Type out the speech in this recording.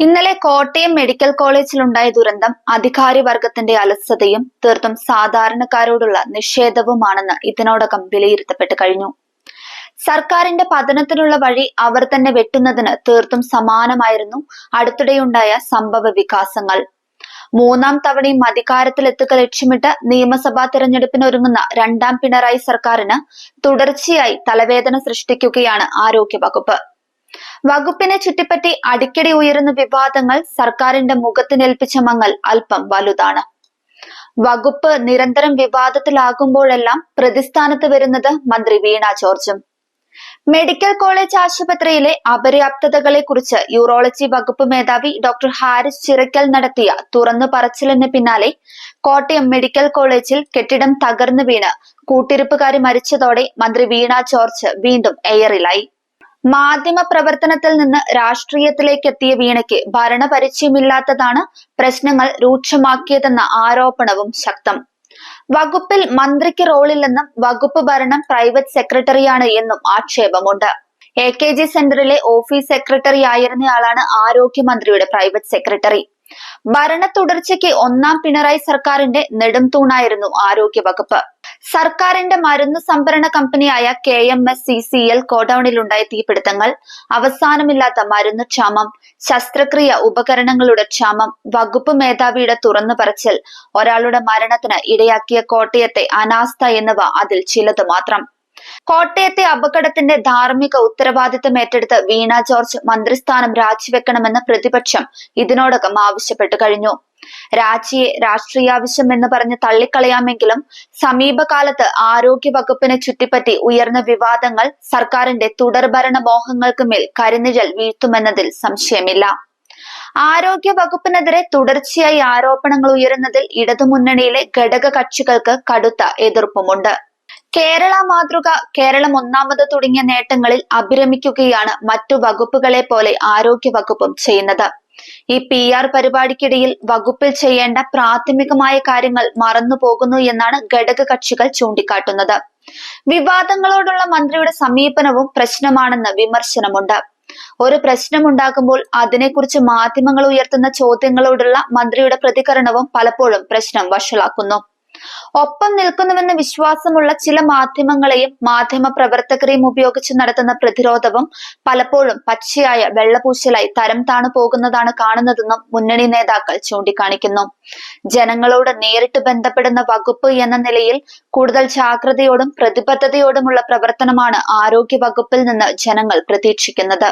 ഇന്നലെ കോട്ടയം മെഡിക്കൽ കോളേജിലുണ്ടായ ദുരന്തം അധികാരി വർഗത്തിന്റെ അലസതയും തീർത്തും സാധാരണക്കാരോടുള്ള നിഷേധവുമാണെന്ന് ഇതിനോടകം വിലയിരുത്തപ്പെട്ട് കഴിഞ്ഞു. സർക്കാരിന്റെ പതനത്തിനുള്ള വഴി അവർ തന്നെ വെട്ടുന്നതിന് തീർത്തും സമാനമായിരുന്നു അടുത്തിടെയുണ്ടായ സംഭവ വികാസങ്ങൾ. മൂന്നാം തവണയും അധികാരത്തിലെത്തുക ലക്ഷ്യമിട്ട് നിയമസഭാ തിരഞ്ഞെടുപ്പിനൊരുങ്ങുന്ന രണ്ടാം പിണറായി സർക്കാരിന് തുടർച്ചയായി തലവേദന സൃഷ്ടിക്കുകയാണ് ആരോഗ്യവകുപ്പ്. വകുപ്പിനെ ചുറ്റിപ്പറ്റി അടിക്കടി ഉയരുന്ന വിവാദങ്ങൾ സർക്കാരിന്റെ മുഖത്തിനേൽപ്പിച്ച മങ്ങൽ അല്പം വലുതാണ്. വകുപ്പ് നിരന്തരം വിവാദത്തിലാകുമ്പോഴെല്ലാം പ്രതിസ്ഥാനത്ത് വരുന്നത് മന്ത്രി വീണ ജോർജും. മെഡിക്കൽ കോളേജ് ആശുപത്രിയിലെ അപര്യാപ്തതകളെ കുറിച്ച് യൂറോളജി വകുപ്പ് മേധാവി ഡോക്ടർ ഹാരിസ് ചിറക്കൽ നടത്തിയ തുറന്നു പറച്ചിലിന് പിന്നാലെ കോട്ടയം മെഡിക്കൽ കോളേജിൽ കെട്ടിടം തകർന്നു വീണ് കൂട്ടിരിപ്പുകാരി മരിച്ചതോടെ മന്ത്രി വീണ ജോർജ് വീണ്ടും എയറിലായി. മാധ്യമ പ്രവർത്തനത്തിൽ നിന്ന് രാഷ്ട്രീയത്തിലേക്ക് എത്തിയ വീണയ്ക്ക് ഭരണപരിചയമില്ലാത്തതാണ് പ്രശ്നങ്ങൾ രൂക്ഷമാക്കിയതെന്ന ആരോപണവും ശക്തം. വകുപ്പിൽ മന്ത്രിക്ക് റോളില്ലെന്നും വകുപ്പ് ഭരണം പ്രൈവറ്റ് സെക്രട്ടറിയാണ് എന്നും ആക്ഷേപമുണ്ട്. എ കെ ജി സെന്ററിലെ ഓഫീസ് സെക്രട്ടറി ആയിരുന്നയാളാണ് ആരോഗ്യമന്ത്രിയുടെ പ്രൈവറ്റ് സെക്രട്ടറി. ഭരണ തുടർച്ചയ്ക്ക് ഒന്നാം പിണറായി സർക്കാരിന്റെ നെടും തൂണായിരുന്നു ആരോഗ്യ വകുപ്പ് സർക്കാരിന്റെ മരുന്ന് സംഭരണ കമ്പനിയായ K M S C C L ഗോഡൌണിലുണ്ടായ തീപിടുത്തങ്ങൾ അവസാനമില്ലാത്ത മരുന്ന് ക്ഷാമം ശസ്ത്രക്രിയ ഉപകരണങ്ങളുടെ ക്ഷാമം വകുപ്പ് മേധാവിയുടെ തുറന്നു പറച്ചിൽ ഒരാളുടെ മരണത്തിന് ഇടയാക്കിയ കോട്ടയത്തെ അനാസ്ഥ എന്നിവ അതിൽ ചിലത് മാത്രം. കോട്ടയത്തെ അപകടത്തിന്റെ ധാർമ്മിക ഉത്തരവാദിത്തം ഏറ്റെടുത്ത് വീണ ജോർജ് മന്ത്രിസ്ഥാനം രാജിവെക്കണമെന്ന് പ്രതിപക്ഷം ഇതിനോടകം ആവശ്യപ്പെട്ടു കഴിഞ്ഞു. രാജിയെ രാഷ്ട്രീയാവശ്യം എന്ന് പറഞ്ഞ് തള്ളിക്കളയാമെങ്കിലും സമീപകാലത്ത് ആരോഗ്യ വകുപ്പിനെ ചുറ്റിപ്പറ്റി ഉയർന്ന വിവാദങ്ങൾ സർക്കാരിന്റെ തുടർഭരണ മോഹങ്ങൾക്ക് മേൽ കരിനിഴൽ വീഴ്ത്തുമെന്നതിൽ സംശയമില്ല. ആരോഗ്യ വകുപ്പിനെതിരെ തുടർച്ചയായി ആരോപണങ്ങൾ ഉയരുന്നതിൽ ഇടതുമുന്നണിയിലെ ഘടക കക്ഷികൾക്ക് കടുത്ത എതിർപ്പുമുണ്ട്. കേരള മാതൃക കേരളം ഒന്നാമത് തുടങ്ങിയ നേട്ടങ്ങളിൽ അഭിരമിക്കുകയാണ് മറ്റു വകുപ്പുകളെ പോലെ ആരോഗ്യ വകുപ്പും ചെയ്യുന്നത്. ഈ പി ആർ പരിപാടിക്കിടയിൽ വകുപ്പിൽ ചെയ്യേണ്ട പ്രാഥമികമായ കാര്യങ്ങൾ മറന്നു പോകുന്നു എന്നാണ് ഘടക കക്ഷികൾ ചൂണ്ടിക്കാട്ടുന്നത്. വിവാദങ്ങളോടുള്ള മന്ത്രിയുടെ സമീപനവും പ്രശ്നമാണെന്ന് വിമർശനമുണ്ട്. ഒരു പ്രശ്നമുണ്ടാകുമ്പോൾ അതിനെക്കുറിച്ച് മാധ്യമങ്ങൾ ഉയർത്തുന്ന ചോദ്യങ്ങളോടുള്ള മന്ത്രിയുടെ പ്രതികരണവും പലപ്പോഴും പ്രശ്നം വഷളാക്കുന്നു. ഒപ്പം നിൽക്കുന്നുവെന്ന വിശ്വാസമുള്ള ചില മാധ്യമങ്ങളെയും മാധ്യമ പ്രവർത്തകരെയും ഉപയോഗിച്ച് നടത്തുന്ന പ്രതിരോധവും പലപ്പോഴും പച്ചയായ വെള്ളപൂശലായി തരം താണു പോകുന്നതാണ് കാണുന്നതെന്നും മുന്നണി നേതാക്കൾ ചൂണ്ടിക്കാണിക്കുന്നു. ജനങ്ങളോട് നേരിട്ട് ബന്ധപ്പെടുന്ന വകുപ്പ് എന്ന നിലയിൽ കൂടുതൽ ജാഗ്രതയോടും പ്രതിബദ്ധതയോടുമുള്ള പ്രവർത്തനമാണ് ആരോഗ്യ വകുപ്പിൽ നിന്ന് ജനങ്ങൾ പ്രതീക്ഷിക്കുന്നത്.